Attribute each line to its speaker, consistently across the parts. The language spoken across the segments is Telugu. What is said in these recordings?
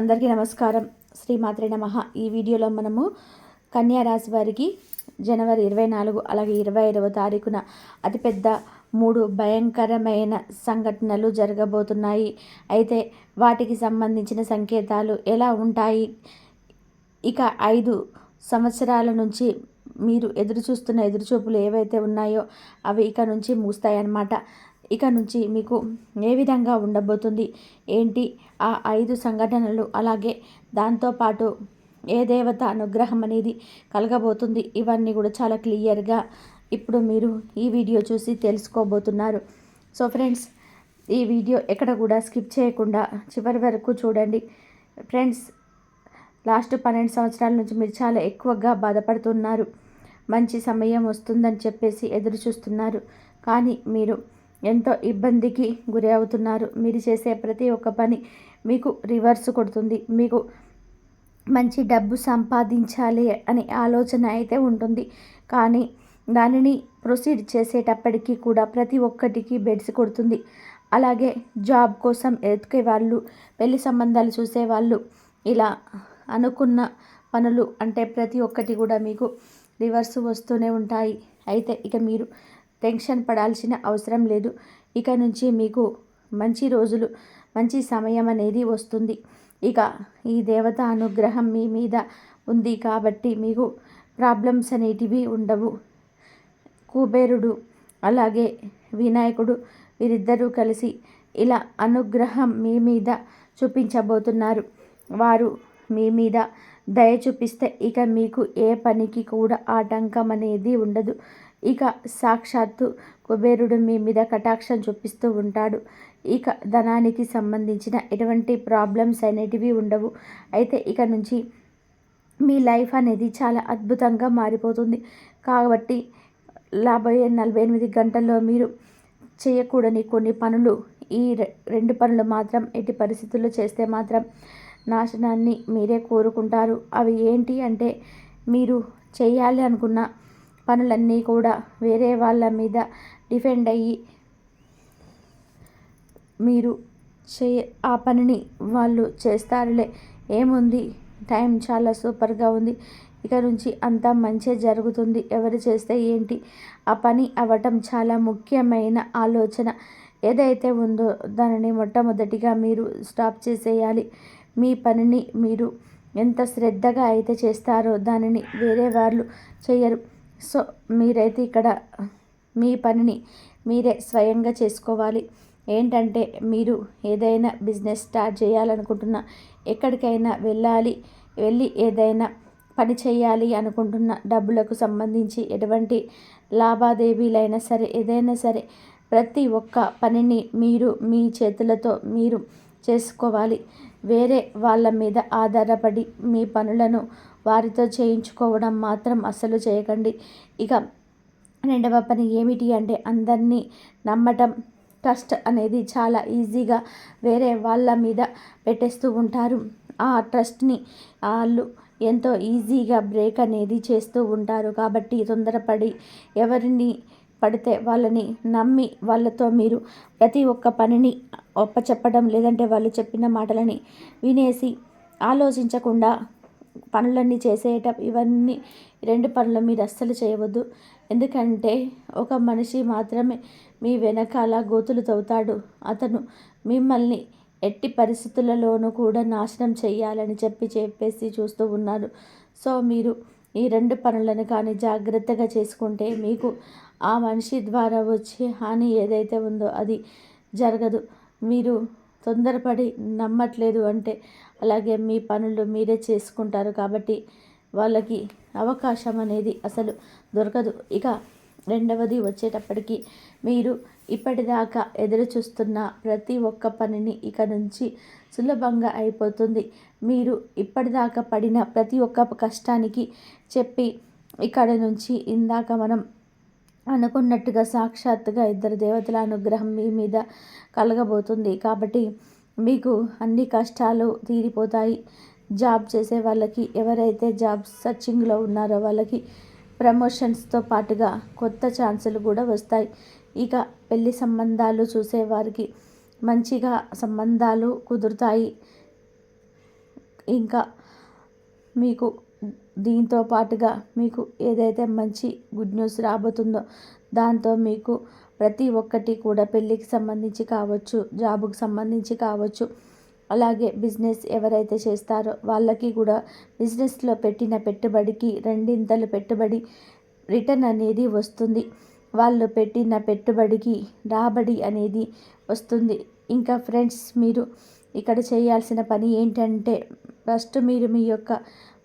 Speaker 1: అందరికీ నమస్కారం. శ్రీమాత్రే నమ. ఈ వీడియోలో మనము కన్యా రాశి వారికి జనవరి ఇరవై నాలుగు అలాగే ఇరవై ఐదవ తారీఖున అతిపెద్ద మూడు భయంకరమైన సంఘటనలు జరగబోతున్నాయి. అయితే వాటికి సంబంధించిన సంకేతాలు ఎలా ఉంటాయి? ఇక ఐదు సంవత్సరాల నుంచి మీరు ఎదురు చూస్తున్న ఎదురుచూపులు ఏవైతే ఉన్నాయో అవి ఇక నుంచి మూస్తాయన్నమాట. ఇక నుంచి మీకు ఏ విధంగా ఉండబోతుంది? ఏంటి ఆ ఐదు సంఘటనలు? అలాగే దాంతోపాటు ఏ దేవత అనుగ్రహం అనేది కలగబోతుంది? ఇవన్నీ కూడా చాలా క్లియర్గా ఇప్పుడు మీరు ఈ వీడియో చూసి తెలుసుకోబోతున్నారు. సో ఫ్రెండ్స్ ఈ వీడియో ఎక్కడ కూడా స్కిప్ చేయకుండా చివరి వరకు చూడండి. ఫ్రెండ్స్ లాస్ట్ పన్నెండు సంవత్సరాల నుంచి మీరు చాలా ఎక్కువగా బాధపడుతున్నారు. మంచి సమయం వస్తుందని చెప్పేసి ఎదురు చూస్తున్నారు. కానీ మీరు ఎంతో ఇబ్బందికి గురి అవుతున్నారు. మీరు చేసే ప్రతి ఒక్క పని మీకు రివర్స్ కొడుతుంది. మీకు మంచి డబ్బు సంపాదించాలి అనే ఆలోచన అయితే ఉంటుంది. కానీ దానిని ప్రొసీడ్ చేసేటప్పటికీ కూడా ప్రతి ఒక్కటికి బెడ్స్ కొడుతుంది. అలాగే జాబ్ కోసం ఎతికే వాళ్ళు పెళ్ళి సంబంధాలు చూసేవాళ్ళు ఇలా అనుకున్న పనులు అంటే ప్రతి ఒక్కటి కూడా మీకు రివర్స్ వస్తూనే ఉంటాయి. అయితే ఇక మీరు టెన్షన్ పడాల్సిన అవసరం లేదు. ఇక నుంచి మీకు మంచి రోజులు మంచి సమయం అనేది వస్తుంది. ఇక ఈ దేవత అనుగ్రహం మీ మీద ఉంది కాబట్టి మీకు ప్రాబ్లమ్స్ అనేటివి ఉండవు. కుబేరుడు అలాగే వినాయకుడు వీరిద్దరూ కలిసి ఇలా అనుగ్రహం మీ మీద చూపించబోతున్నారు. వారు మీ మీద దయ చూపిస్తే ఇక మీకు ఏ పనికి కూడా ఆటంకం అనేది ఉండదు. ఇక సాక్షాత్తు కుబేరుడు మీ మీద కటాక్షం చూపిస్తూ ఉంటాడు. ఇక ధనానికి సంబంధించిన ఎటువంటి ప్రాబ్లమ్స్ అనేటివి ఉండవు. అయితే ఇక నుంచి మీ లైఫ్ అనేది చాలా అద్భుతంగా మారిపోతుంది. కాబట్టి రాబోయే నలభై ఎనిమిది గంటల్లో మీరు చేయకూడని కొన్ని పనులు ఈ రెండు పనులు మాత్రం ఎట్టి పరిస్థితుల్లో చేస్తే మాత్రం నాశనాన్ని మీరే కోరుకుంటారు. అవి ఏంటి అంటే మీరు చేయాలి అనుకున్న పనులన్నీ కూడా వేరే వాళ్ళ మీద డిపెండ్ అయ్యి మీరు చే ఆ పనిని వాళ్ళు చేస్తారులే. ఏముంది? టైం చాలా సూపర్గా ఉంది. ఇక నుంచి అంతా మంచి జరుగుతుంది. ఎవరు చేస్తే ఏంటి? ఆ పని అవ్వటం చాలా ముఖ్యమైన ఆలోచన. ఏదైతే ఉందో దానిని మొట్టమొదటిగా మీరు స్టాప్ చేసేయాలి. మీ పనిని మీరు ఎంత శ్రద్ధగా అయితే చేస్తారో దానిని వేరే వాళ్ళు చేయరు. సో మీరైతే ఇక్కడ మీ పనిని మీరే స్వయంగా చేసుకోవాలి. ఏంటంటే మీరు ఏదైనా బిజినెస్ స్టార్ట్ చేయాలనుకుంటున్నా ఎక్కడికైనా వెళ్ళాలి వెళ్ళి ఏదైనా పని చేయాలి అనుకుంటున్న డబ్బులకు సంబంధించి ఎటువంటి లావాదేవీలైనా సరే ఏదైనా సరే ప్రతి ఒక్క పనిని మీరు మీ చేతులతో మీరు చేసుకోవాలి. వేరే వాళ్ళ మీద ఆధారపడి మీ పనులను వారితో చేయించుకోవడం మాత్రం అస్సలు చేయకండి. ఇక రెండవ పని ఏమిటి అంటే అందరినీ నమ్మటం. ట్రస్ట్ అనేది చాలా ఈజీగా వేరే వాళ్ళ మీద పెట్టేస్తూ ఉంటారు. ఆ ట్రస్ట్ని వాళ్ళు ఎంతో ఈజీగా బ్రేక్ అనేది చేస్తూ ఉంటారు. కాబట్టి తొందరపడి ఎవరిని పడితే వాళ్ళని నమ్మి వాళ్ళతో మీరు ప్రతి ఒక్క పనిని ఒప్పచెప్పడం లేదంటే వాళ్ళు చెప్పిన మాటలని వినేసి ఆలోచించకుండా పనులన్నీ చేసేట ఇవన్నీ రెండు పనులు మీరు అస్సలు చేయవద్దు. ఎందుకంటే ఒక మనిషి మాత్రమే మీ వెనకాల గోతులు తవ్వుతాడు. అతను మిమ్మల్ని ఎట్టి పరిస్థితులలోనూ కూడా నాశనం చేయాలని చెప్పి చెప్పేసి చూస్తూ ఉన్నారు సో మీరు ఈ రెండు పనులను కానీ జాగ్రత్తగా చేసుకుంటే మీకు ఆ మనిషి ద్వారా వచ్చే హాని ఏదైతే ఉందో అది జరగదు. మీరు తొందరపడి నమ్మట్లేదు అంటే అలాగే మీ పనులు మీరే చేసుకుంటారు కాబట్టి వాళ్ళకి అవకాశం అనేది అసలు దొరకదు. ఇక రెండవది వచ్చేటప్పటికి మీరు ఇప్పటిదాకా ఎదురు చూస్తున్న ప్రతి ఒక్క పనిని ఇక నుంచి సులభంగా అయిపోతుంది. మీరు ఇప్పటిదాకా పడిన ప్రతి ఒక్క కష్టానికి చెప్పి ఇక్కడ నుంచి ఇందాక మనం అనుకున్నట్టుగా సాక్షాత్తుగా ఇద్దరు దేవతల అనుగ్రహం మీ మీద కలగబోతుంది. కాబట్టి మీకు అన్ని కష్టాలు తీరిపోతాయి. జాబ్ చేసే వాళ్ళకి ఎవరైతే జాబ్ సర్చింగ్లో ఉన్నారో వాళ్ళకి ప్రమోషన్స్తో పాటుగా కొత్త ఛాన్సులు కూడా వస్తాయి. ఇక పెళ్ళి సంబంధాలు చూసేవారికి మంచిగా సంబంధాలు కుదురుతాయి. ఇంకా మీకు దీంతో పాటుగా మీకు ఏదైతే మంచి గుడ్ న్యూస్ రాబోతుందో దాంతో మీకు ప్రతి ఒక్కటి కూడా పెళ్ళికి సంబంధించి కావచ్చు జాబుకి సంబంధించి కావచ్చు అలాగే బిజినెస్ ఎవరైతే చేస్తారో వాళ్ళకి కూడా బిజినెస్లో పెట్టిన పెట్టుబడికి రెండింతలు పెట్టుబడి రిటర్న్ అనేది వస్తుంది. వాళ్ళు పెట్టిన పెట్టుబడికి రాబడి అనేది వస్తుంది. ఇంకా ఫ్రెండ్స్ మీరు ఇక్కడ చేయాల్సిన పని ఏంటంటే ఫస్ట్ మీరు మీ యొక్క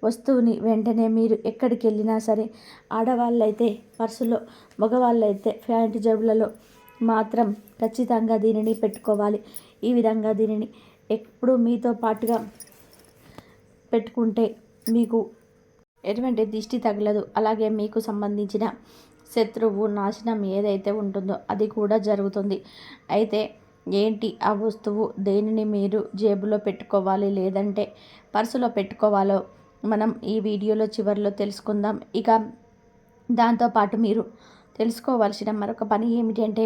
Speaker 1: వస్తువుని వెంటనే మీరు ఎక్కడికి వెళ్ళినా సరే ఆడవాళ్ళైతే పర్సులో మగవాళ్ళైతే ప్యాంటు జేబులలో మాత్రం ఖచ్చితంగా దీనిని పెట్టుకోవాలి. ఈ విధంగా దీనిని ఎప్పుడు మీతో పాటుగా పెట్టుకుంటే మీకు ఎటువంటి దిష్టి తగలదు. అలాగే మీకు సంబంధించిన శత్రువు నాశనం ఏదైతే ఉంటుందో అది కూడా జరుగుతుంది. అయితే ఏంటి ఆ వస్తువు? దేనిని మీరు జేబులో పెట్టుకోవాలి? లేదంటే పర్సులో పెట్టుకోవాలో? మనం ఈ వీడియోలో చివరిలో తెలుసుకుందాం. ఇక దాంతోపాటు మీరు తెలుసుకోవాల్సిన మరొక పని ఏమిటంటే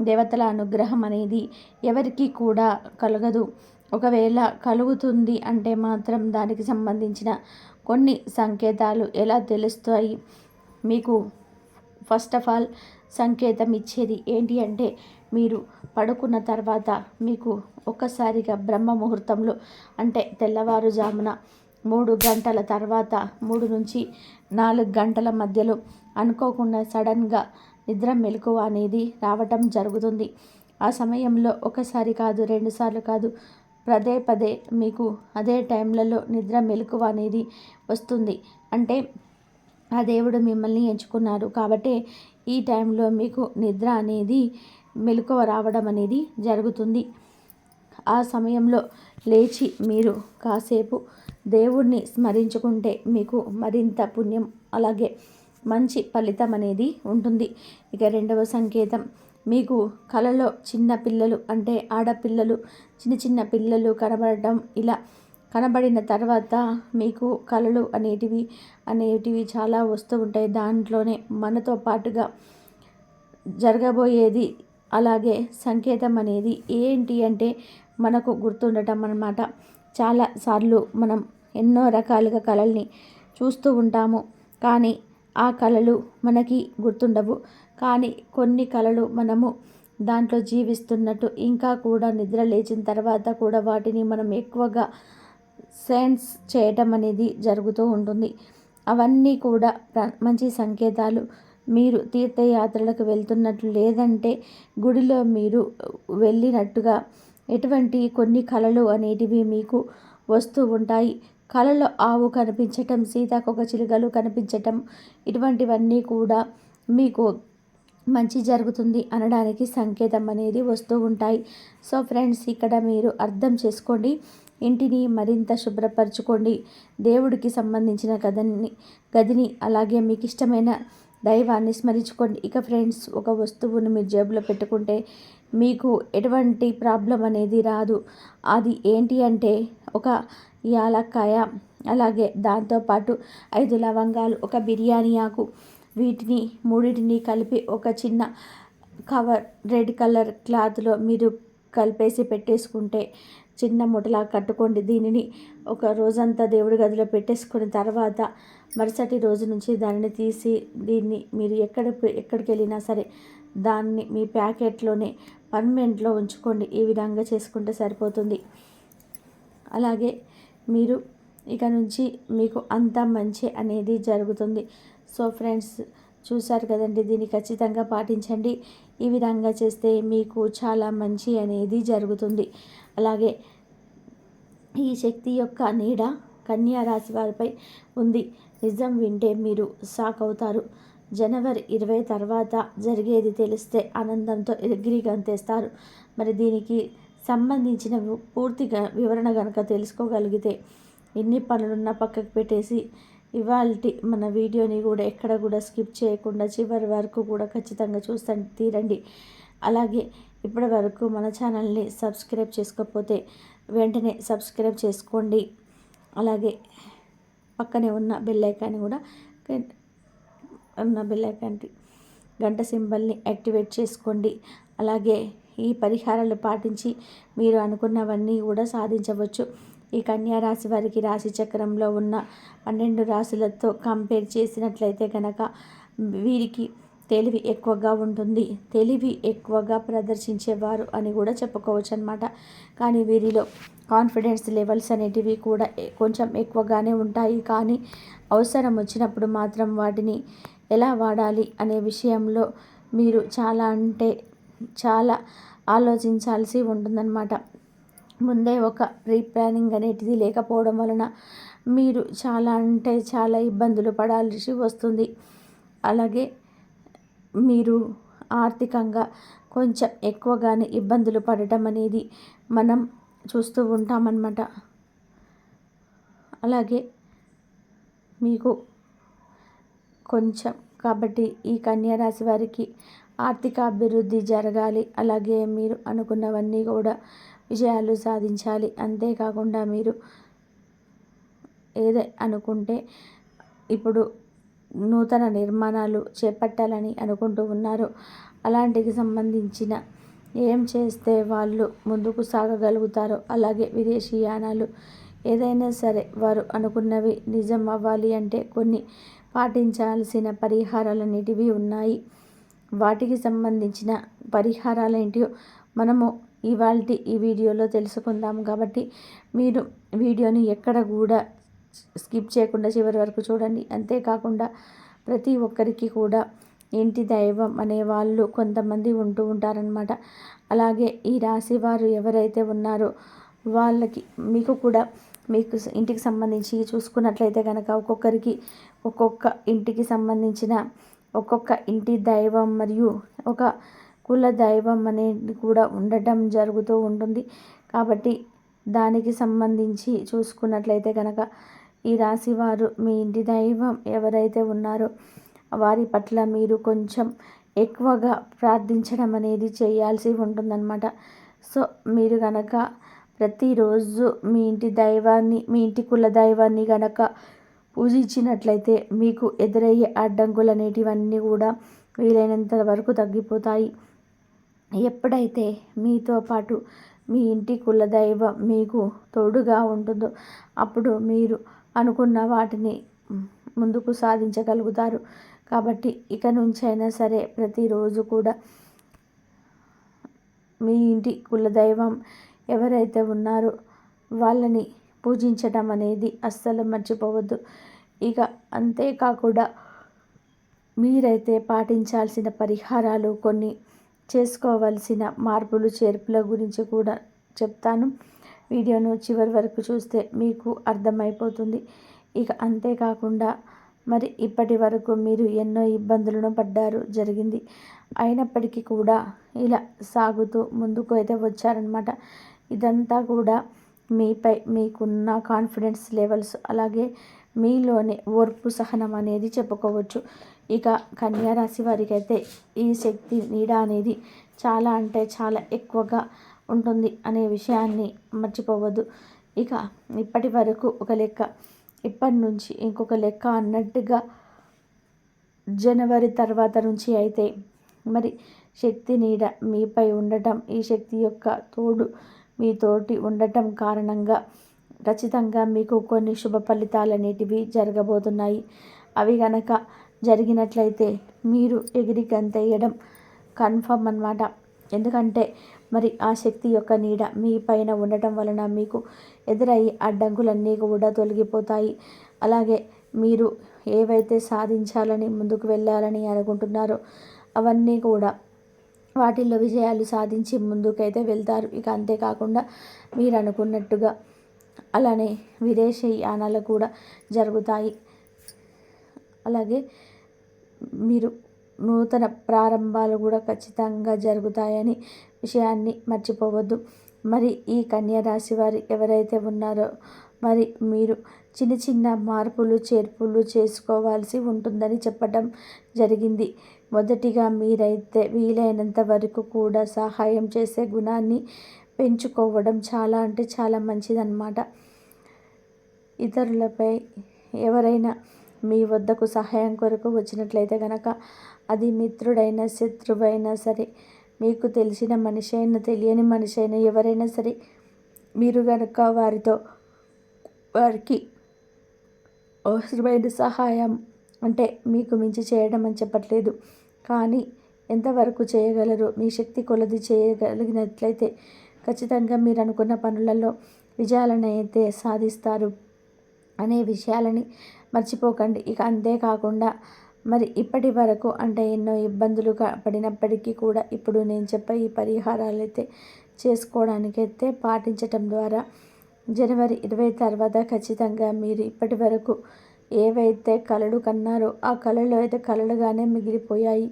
Speaker 1: దేవతల అనుగ్రహం అనేది ఎవరికి కూడా కలగదు. ఒకవేళ కలుగుతుంది అంటే మాత్రం దానికి సంబంధించిన కొన్ని సంకేతాలు ఎలా తెలుస్తాయి? మీకు ఫస్ట్ ఆఫ్ ఆల్ సంకేతం ఇచ్చేది ఏంటి అంటే మీరు పడుకున్న తర్వాత మీకు ఒక్కసారిగా బ్రహ్మ ముహూర్తంలో అంటే తెల్లవారుజామున మూడు గంటల తర్వాత మూడు నుంచి నాలుగు గంటల మధ్యలో అనుకోకుండా సడన్గా నిద్ర మెలకువ అనేది రావటం జరుగుతుంది. ఆ సమయంలో ఒకసారి కాదు రెండుసార్లు కాదు పదే పదే మీకు అదే టైంలలో నిద్ర మెలకువ అనేది వస్తుంది. అంటే ఆ దేవుడు మిమ్మల్ని ఎంచుకున్నారు కాబట్టి ఈ టైంలో మీకు నిద్ర అనేది మెలకువ రావడం అనేది జరుగుతుంది. ఆ సమయంలో లేచి మీరు కాసేపు దేవుణ్ణి స్మరించుకుంటే మీకు మరింత పుణ్యం. అలాగే మంచి ఫలితం అనేది ఉంటుంది. ఇక రెండవ సంకేతం. మీకు కలలో చిన్న పిల్లలు అంటే ఆడపిల్లలు చిన్న చిన్న పిల్లలు కనబడటం ఇలా కనబడిన తర్వాత మీకు కళలు అనేటివి అనేటివి చాలా వస్తూ ఉంటాయి. దాంట్లోనే మనతో పాటుగా జరగబోయేది అలాగే సంకేతం అనేది ఏంటి అంటే మనకు గుర్తుండటం అన్నమాట. చాలాసార్లు మనం ఎన్నో రకాలుగా కళల్ని చూస్తూ ఉంటాము. కానీ ఆ కళలు మనకి గుర్తుండవు. కానీ కొన్ని కళలు మనము దాంట్లో జీవిస్తున్నట్టు ఇంకా కూడా నిద్ర లేచిన తర్వాత కూడా వాటిని మనం ఎక్కువగా సెన్స్ చేయటం అనేది జరుగుతూ ఉంటుంది. అవన్నీ కూడా మంచి సంకేతాలు. మీరు తీర్థయాత్రలకు వెళ్తున్నట్లు లేదంటే గుడిలో మీరు వెళ్ళినట్టుగా ఎటువంటి కొన్ని కళలు అనేటివి మీకు వస్తూ ఉంటాయి. కళలో ఆవు కనిపించటం సీతాకొక చిలుకలు కనిపించటం ఇటువంటివన్నీ కూడా మీకు మంచి జరుగుతుంది అనడానికి సంకేతం అనేది వస్తూ ఉంటాయి. సో ఫ్రెండ్స్ ఇక్కడ మీరు అర్థం చేసుకోండి. ఇంటిని మరింత శుభ్రపరచుకోండి. దేవుడికి సంబంధించిన గదిని గదిని అలాగే మీకు ఇష్టమైన దైవాన్ని స్మరించుకోండి. ఇక ఫ్రెండ్స్ ఒక వస్తువును మీరు జేబులో పెట్టుకుంటే మీకు ఎటువంటి ప్రాబ్లం అనేది రాదు. అది ఏంటి అంటే ఒక యాలక్కాయ అలాగే దాంతోపాటు ఐదు లవంగాలు ఒక బిర్యానీ ఆకు వీటిని మూడింటిని కలిపి ఒక చిన్న కవర్ రెడ్ కలర్ క్లాత్లో మీరు కలిపేసి పెట్టేసుకుంటే చిన్న ముఠలా కట్టుకోండి. దీనిని ఒక రోజంతా దేవుడి గదిలో పెట్టేసుకున్న తర్వాత మరుసటి రోజు నుంచి దానిని తీసి దీన్ని మీరు ఎక్కడ ఎక్కడికి వెళ్ళినా సరే దాన్ని మీ ప్యాకెట్లోనే పర్మనెంట్లో ఉంచుకోండి. ఈ విధంగా చేసుకుంటే సరిపోతుంది. అలాగే మీరు ఇక నుంచి మీకు అంత మంచి అనేది జరుగుతుంది. సో ఫ్రెండ్స్ చూసారు కదండి దీన్ని ఖచ్చితంగా పాటించండి. ఈ విధంగా చేస్తే మీకు చాలా మంచి అనేది జరుగుతుంది. అలాగే ఈ శక్తి యొక్క నీడ కన్యారాశి వారిపై ఉంది. నిజం వింటే మీరు షాక్ అవుతారు. జనవరి ఇరవై తర్వాత జరిగేది తెలిస్తే ఆనందంతో ఎగిరి గంతేస్తారు. మరి దీనికి సంబంధించిన పూర్తిగా వివరణ కనుక తెలుసుకోగలిగితే ఎన్ని పనులున్నా పక్కకు పెట్టేసి ఇవాళ మన వీడియోని కూడా ఎక్కడ కూడా స్కిప్ చేయకుండా చివరి వరకు కూడా ఖచ్చితంగా చూస్తా తీరండి. అలాగే ఇప్పటి వరకు మన ఛానల్ని సబ్స్క్రైబ్ చేసుకోకపోతే వెంటనే సబ్స్క్రైబ్ చేసుకోండి. అలాగే పక్కనే ఉన్న బెల్ ఐకాన్ని కూడా ఉన్న బెల్ ఐకాన్ గంట సింబల్ని యాక్టివేట్ చేసుకోండి. అలాగే ఈ పరిహారాలు పాటించి మీరు అనుకున్నవన్నీ కూడా సాధించవచ్చు. ఈ కన్యారాశి వారికి రాశి చక్రంలో ఉన్న పన్నెండు రాశులతో కంపేర్ చేసినట్లయితే కనుక వీరికి తెలివి ఎక్కువగా ఉంటుంది. తెలివి ఎక్కువగా ప్రదర్శించేవారు అని కూడా చెప్పుకోవచ్చు అనమాట కానీ వీరిలో కాన్ఫిడెన్స్ లెవెల్స్ అనేటివి కూడా కొంచెం ఎక్కువగానే ఉంటాయి. కానీ అవసరం వచ్చినప్పుడు మాత్రం వాటిని ఎలా వాడాలి అనే విషయంలో మీరు చాలా అంటే చాలా ఆలోచించాల్సి ఉంటుందన్నమాట. ముందే ఒక ప్రీ ప్లానింగ్ అనేటిది లేకపోవడం వలన మీరు చాలా అంటే చాలా ఇబ్బందులు పడాల్సి వస్తుంది. అలాగే మీరు ఆర్థికంగా కొంచెం ఎక్కువగానే ఇబ్బందులు పడటం అనేది మనం చూస్తూ ఉంటామన్నమాట. అలాగే మీకు కొంచెం కాబట్టి ఈ కన్యారాశి వారికి ఆర్థిక అభివృద్ధి జరగాలి. అలాగే మీరు అనుకున్నవన్నీ కూడా విజయాలు సాధించాలి. అంతేకాకుండా మీరు ఏదే అనుకుంటే ఇప్పుడు నూతన నిర్మాణాలు చేపట్టాలని అనుకుంటూ ఉన్నారు. అలాంటికి సంబంధించిన ఏం చేస్తే వాళ్ళు ముందుకు సాగగలుగుతారో అలాగే విదేశీయానాలు ఏదైనా సరే వారు అనుకున్నవి నిజం అవ్వాలి అంటే కొన్ని పాటించాల్సిన పరిహారాలన్నిటివి ఉన్నాయి. వాటికి సంబంధించిన పరిహారాలేంటియో మనము ఇవాళ ఈ వీడియోలో తెలుసుకుందాం. కాబట్టి మీరు వీడియోని ఎక్కడ కూడా స్కిప్ చేయకుండా చివరి వరకు చూడండి. అంతేకాకుండా ప్రతి ఒక్కరికి కూడా ఇంటి దైవం అనే వాళ్ళు కొంతమంది ఉంటూ ఉంటారనమాట అలాగే ఈ రాశి వారు ఎవరైతే ఉన్నారో వాళ్ళకి మీకు కూడా మీకు ఇంటికి సంబంధించి చూసుకున్నట్లయితే కనుక ఒక్కొక్కరికి ఒక్కొక్క ఇంటికి సంబంధించిన ఒక్కొక్క ఇంటి దైవం మరియు ఒక కుల దైవం అనేది కూడా ఉండటం జరుగుతూ ఉంటుంది. కాబట్టి దానికి సంబంధించి చూసుకున్నట్లయితే కనుక ఈ రాశి వారు మీ ఇంటి దైవం ఎవరైతే ఉన్నారో వారి పట్ల మీరు కొంచెం ఎక్కువగా ప్రార్థించడం అనేది చేయాల్సి ఉంటుందన్నమాట. సో మీరు కనుక ప్రతిరోజు మీ ఇంటి దైవాన్ని మీ ఇంటి కుల దైవాన్ని కనుక పూజించినట్లయితే మీకు ఎదురయ్యే అడ్డంకులు అనేటివన్నీ కూడా వీలైనంత వరకు తగ్గిపోతాయి. ఎప్పుడైతే మీతో పాటు మీ ఇంటి కుల దైవం మీకు తోడుగా ఉంటుందో అప్పుడు మీరు అనుకున్న వాటిని ముందుకు సాధించగలుగుతారు. కాబట్టి ఇక నుంచైనా సరే ప్రతిరోజు కూడా మీ ఇంటి కులదైవం ఎవరైతే ఉన్నారో వాళ్ళని పూజించడం అనేది అస్సలు మర్చిపోవద్దు. ఇక అంతేకాకుండా మీరైతే పాటించాల్సిన పరిహారాలు కొన్ని చేసుకోవలసిన మార్పులు చేర్పుల గురించి కూడా చెప్తాను. వీడియోను చివరి వరకు చూస్తే మీకు అర్థమైపోతుంది. ఇక అంతేకాకుండా మరి ఇప్పటి వరకు మీరు ఎన్నో ఇబ్బందులను పడ్డారు జరిగింది. అయినప్పటికీ కూడా ఇలా సాగుతూ ముందుకు అయితే వచ్చారనమాట ఇదంతా కూడా మీపై మీకున్న కాన్ఫిడెన్స్ లెవెల్స్ అలాగే మీలోనే ఓర్పు సహనం అనేది చెప్పుకోవచ్చు. ఇక కన్యారాశి వారికైతే ఈ శక్తి నీడ అనేది చాలా అంటే చాలా ఎక్కువగా ఉంటుంది అనే విషయాన్ని మర్చిపోవద్దు. ఇక ఇప్పటి వరకు ఒక లెక్క. ఇప్పటి నుంచి ఇంకొక లెక్క అన్నట్టుగా జనవరి తర్వాత నుంచి అయితే మరి శక్తి నీడ మీపై ఉండటం ఈ శక్తి యొక్క తోడు మీతోటి ఉండటం కారణంగా ఖచ్చితంగా మీకు కొన్ని శుభ ఫలితాలు అనేటివి జరగబోతున్నాయి. అవి గనక జరిగినట్లయితే మీరు ఎగిరి గంతేయడం కన్ఫర్మ్ అనమాట ఎందుకంటే మరి ఆ శక్తి యొక్క నీడ మీ పైన ఉండటం వలన మీకు ఎదురయ్యే అడ్డంకులన్నీ కూడా తొలగిపోతాయి. అలాగే మీరు ఏవైతే సాధించాలని ముందుకు వెళ్ళాలని అనుకుంటున్నారో అవన్నీ కూడా వాటిల్లో విజయాలు సాధించి ముందుకైతే వెళ్తారు. ఇక అంతేకాకుండా మీరు అనుకున్నట్టుగా అలానే విదేశీ యానాలు కూడా జరుగుతాయి. అలాగే మీరు నూతన ప్రారంభాలు కూడా ఖచ్చితంగా జరుగుతాయని విషయాన్ని మర్చిపోవద్దు. మరి ఈ కన్యారాశి వారు ఎవరైతే ఉన్నారో మరి మీరు చిన్న చిన్న మార్పులు చేర్పులు చేసుకోవాల్సి ఉంటుందని చెప్పడం జరిగింది. మొదటిగా మీరైతే వీలైనంత వరకు కూడా సహాయం చేసే గుణాన్ని పెంచుకోవడం చాలా అంటే చాలా మంచిదన్నమాట. ఇతరులపై ఎవరైనా మీ వద్దకు సహాయం కొరకు వచ్చినట్లయితే కనుక అది మిత్రుడైనా శత్రువైనా సరే మీకు తెలిసిన మనిషి అయినా తెలియని మనిషి అయినా ఎవరైనా సరే మీరు కనుక వారితో వారికి అవసరమైన సహాయం అంటే మీకు మించి చేయడం అని చెప్పట్లేదు. కానీ ఎంతవరకు చేయగలరు మీ శక్తి కొలది చేయగలిగినట్లయితే ఖచ్చితంగా మీరు అనుకున్న పనులలో విజయాలను అయితే సాధిస్తారు. అనే విషయాలని మర్చిపోకండి. ఇక అంతేకాకుండా మరి ఇప్పటి వరకు అంటే ఎన్నో ఇబ్బందులు పడినప్పటికీ కూడా ఇప్పుడు నేను చెప్పే ఈ పరిహారాలు అయితే చేసుకోవడానికైతే పాటించటం ద్వారా జనవరి ఇరవై తర్వాత ఖచ్చితంగా మీరు ఇప్పటి వరకు ఏవైతే కళలు కన్నారో ఆ కళలు అయితే కళలుగానే మిగిలిపోయాయి.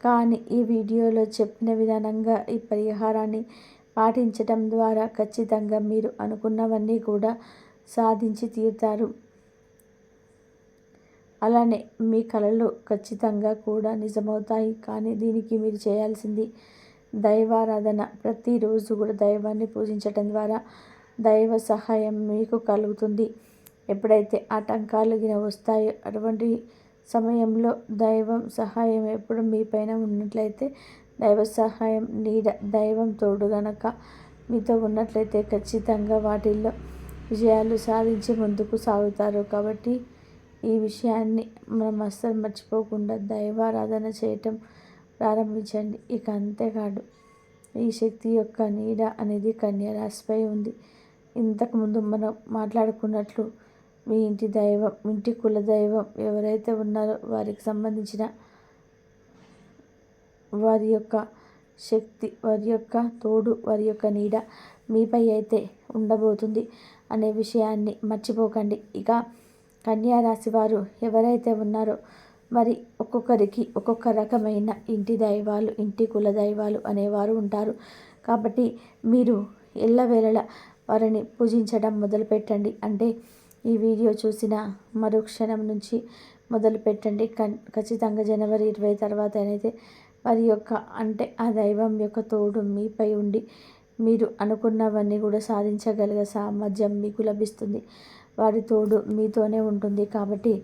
Speaker 1: కానీ ఈ వీడియోలో చెప్పిన విధానంగా ఈ పరిహారాన్ని పాటించటం ద్వారా ఖచ్చితంగా మీరు అనుకున్నవన్నీ కూడా సాధించి తీరుతారు. అలానే మీ కళలు ఖచ్చితంగా కూడా నిజమవుతాయి. కానీ దీనికి మీరు చేయాల్సింది దైవారాధన. ప్రతిరోజు కూడా దైవాన్ని పూజించటం ద్వారా దైవ సహాయం మీకు కలుగుతుంది. ఎప్పుడైతే ఆటంకాలు గిన వస్తాయో అటువంటి సమయంలో దైవం సహాయం ఎప్పుడు మీ పైన ఉన్నట్లయితే దైవ సహాయం నీడ దైవం తోడు గనక మీతో ఉన్నట్లయితే ఖచ్చితంగా వాటిల్లో విజయాలు సాధించి ముందుకు సాగుతారు. కాబట్టి ఈ విషయాన్ని మనం అస్సలు మర్చిపోకుండా దైవారాధన చేయటం ప్రారంభించండి. ఇక అంతేకాదు ఈ శక్తి యొక్క నీడ అనేది కన్యారాశిపై ఉంది. ఇంతకుముందు మనం మాట్లాడుకున్నట్లు మీ ఇంటి దైవం ఇంటి కుల దైవం ఎవరైతే ఉన్నారో వారికి సంబంధించిన వారి యొక్క శక్తి వారి యొక్క తోడు వారి యొక్క నీడ మీపై అయితే ఉండబోతుంది అనే విషయాన్ని మర్చిపోకండి. ఇక కన్యారాశి వారు ఎవరైతే ఉన్నారో మరి ఒక్కొక్కరికి ఒక్కొక్క రకమైన ఇంటి దైవాలు ఇంటి కుల దైవాలు అనేవారు ఉంటారు. కాబట్టి మీరు ఎల్లవేళల వారిని పూజించడం మొదలుపెట్టండి. అంటే ఈ వీడియో చూసిన మరుక్షణం నుంచి మొదలుపెట్టండి. ఖచ్చితంగా జనవరి ఇరవై తర్వాత అయితే వారి యొక్క అంటే ఆ దైవం యొక్క తోడు మీపై ఉండి మీరు అనుకున్నవన్నీ కూడా సాధించగలిగే సామర్థ్యం మీకు లభిస్తుంది. వారి తోడు మీతోనే ఉంటుంది కాబట్టి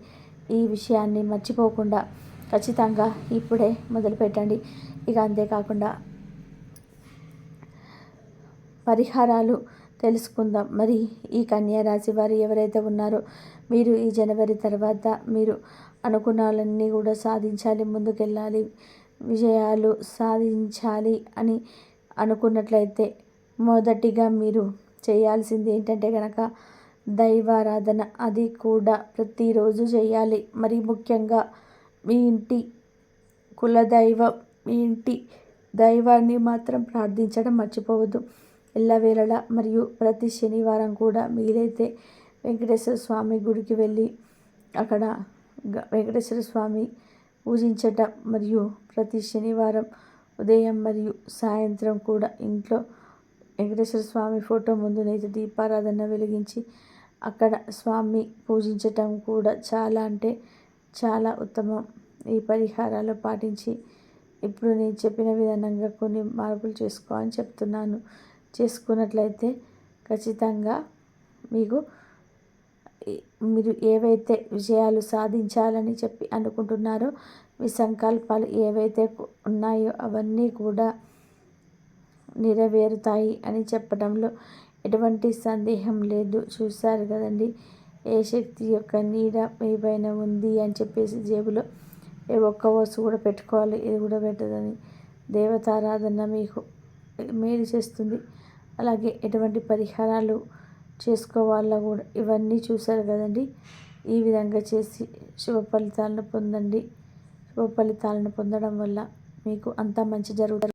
Speaker 1: ఈ విషయాన్ని మర్చిపోకుండా ఖచ్చితంగా ఇప్పుడే మొదలుపెట్టండి. ఇక అంతేకాకుండా పరిహారాలు తెలుసుకుందాం. మరి ఈ కన్యా రాశి వారు ఎవరైతే ఉన్నారో మీరు ఈ జనవరి తర్వాత మీరు అనుకున్నాలన్నీ కూడా సాధించాలి ముందుకెళ్ళాలి విజయాలు సాధించాలి అని అనుకున్నట్లయితే మొదటిగా మీరు చేయాల్సింది ఏంటంటే కనుక దైవారాధన అది కూడా ప్రతిరోజు చేయాలి. మరి ముఖ్యంగా మీ ఇంటి కులదైవం మీ ఇంటి దైవాన్ని మాత్రం ప్రార్థించడం మర్చిపోవద్దు. ఎల్లవేళలా మరియు ప్రతి శనివారం కూడా మీరైతే వెంకటేశ్వర స్వామి గుడికి వెళ్ళి అక్కడ వెంకటేశ్వర స్వామి పూజించటం మరియు ప్రతి శనివారం ఉదయం మరియు సాయంత్రం కూడా ఇంట్లో వెంకటేశ్వర స్వామి ఫోటో ముందు నేతి దీపారాధన వెలిగించి అక్కడ స్వామి పూజించటం కూడా చాలా అంటే చాలా ఉత్తమం. ఈ పరిహారాలు పాటించి ఇప్పుడు నేను చెప్పిన విధానంగా కొన్ని మార్పులు చేసుకోవాలని చెప్తున్నాను. చేసుకున్నట్లయితే ఖచ్చితంగా మీకు మీరు ఏవైతే విజయాలు సాధించాలని చెప్పి అనుకుంటున్నారో మీ సంకల్పాలు ఏవైతే ఉన్నాయో అవన్నీ కూడా నెరవేరుతాయి అని చెప్పడంలో ఎటువంటి సందేహం లేదు. చూశారు కదండి ఏ శక్తి యొక్క నీడ మీ పైన ఉంది అని చెప్పేసి జేబులో ఏ ఒక్క వస్తువు కూడా పెట్టుకోవాలి ఇది కూడా పెట్టదని దేవతారాధన మీకు మేలు చేస్తుంది. అలాగే ఎటువంటి పరిహారాలు చేసుకోవాలో కూడా ఇవన్నీ చూశారు కదండి ఈ విధంగా చేసి శుభ ఫలితాలను పొందండి. శుభ ఫలితాలను పొందడం వల్ల మీకు అంతా మంచి జరుగుతుంది.